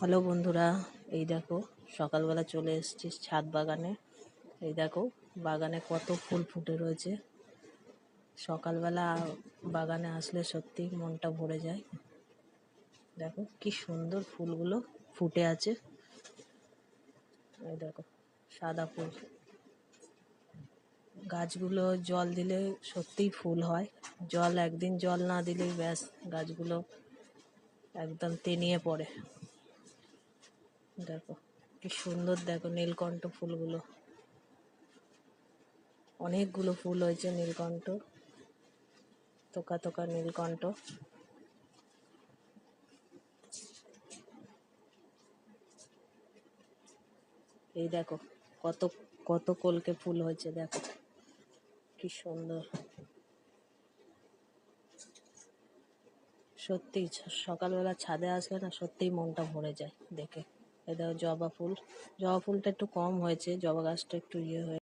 Hello বন্ধুরা, এই দেখো, সকালবেলা চলে এসেছি ছাদ বাগানে। এই দেখো, বাগানে কত ফুল ফুটে রয়েছে। সকালবেলা বাগানে আসলে সত্যি মনটা ভরে যায়। দেখো, কি সুন্দর ফুলগুলো ফুটে আছে। এই দেখো, সাদা ফুল। গাছগুলো জল দিলে সত্যিই ফুল হয়। জল একদিন জল না দিলেই ব্যাস, গাছগুলো একদম তেনিয়ে পড়ে। দেখো, কি সুন্দর দেখো নীলকণ্ঠ ফুলগুলো। অনেকগুলো ফুল হয়েছে নীলকণ্ঠ, তোকা তোকা নীলকণ্ঠ। এই দেখো, কত কত কলকে ফুল হয়েছে দেখো, কি সুন্দর। সত্যি সকালবেলা ছাদে আসলে না সত্যিই মনটা ভরে যায় দেখে। এই দেখো জবা ফুল। জবা ফুলটা একটু কম হয়েছে জবা গাছটা একটু ইয়ে হয়ে